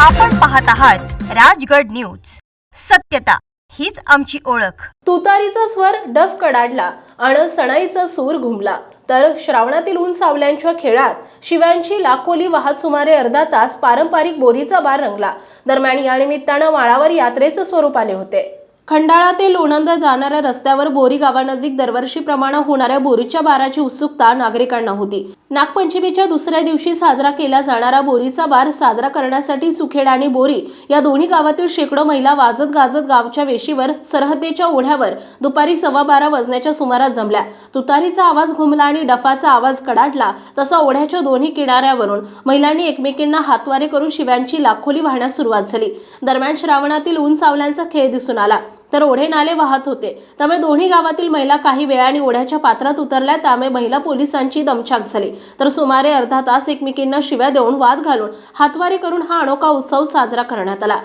आपण पाहत आहात राजगड न्यूज. सत्यता हीच आमची ओळख. तुतारीचा स्वर डफ कडाडला आणि सणाईचा सूर घुमला. तर श्रावणातील ऊन सावल्यांच्या खेळात शिव्यांची लाखोली वाहत सुमारे अर्धा तास पारंपरिक बोरीचा बार रंगला. दरम्यान या निमित्तानं माळावर यात्रेचं स्वरूप आले होते. खंडाळा ते लोणंद जाणाऱ्या रस्त्यावर बोरी गावानजीक दरवर्षीप्रमाणे होणाऱ्या बोरीच्या बाराची उत्सुकता नागरिकांना होती. नागपंचमीच्या दुसऱ्या दिवशी साजरा केला जाणारा बोरीचा बार साजरा करण्यासाठी सुखेड आणि बोरी या दोन्ही गावातील शेकडो महिला वाजत गाजत गावच्या वेशीवर सरहद्देच्या ओढ्यावर दुपारी सव्वा बारा वाजण्याच्या सुमारास जमल्या. तुतारीचा आवाज घुमला आणि डफाचा आवाज कडाडला. तसा ओढ्याच्या दोन्ही किनाऱ्यावरून महिलांनी एकमेकींना हातवारे करून शिव्यांची लाखोली वाहण्यास सुरुवात झाली. दरम्यान श्रावणातील ऊन सावल्यांचा खेळ दिसून आला. तर ओढे नाले वाहत होते. त्यामुळे दोन्ही गावातील महिला काही वेळाने ओढ्याच्या पात्रात उतरल्या. त्यामुळे महिला पोलिसांची दमछाक झाली. तर सुमारे अर्धा तास एकमेकींना शिव्या देऊन वाद घालून हातवारी करून हा अनोखा उत्सव साजरा करण्यात आला.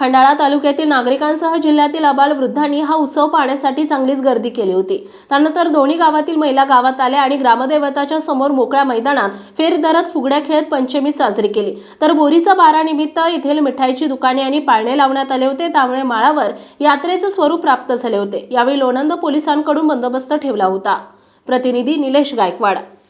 खंडाळा तालुक्यातील नागरिकांसह जिल्ह्यातील अबाल वृद्धांनी हा उत्सव पाहण्यासाठी चांगलीच गर्दी केली होती. त्यानंतर दोन्ही गावातील महिला गावात आल्या आणि ग्रामदैवताच्या समोर मोकळ्या मैदानात फेर धरत फुगड्या खेळत पंचमी साजरी केली. तर बोरीचा बारा निमित्त येथील मिठाईची दुकाने आणि पाळणे लावण्यात आले होते. त्यामुळे माळावर यात्रेचे स्वरूप प्राप्त झाले होते. यावेळी लोणंद पोलिसांकडून बंदोबस्त ठेवला होता. प्रतिनिधी निलेश गायकवाड.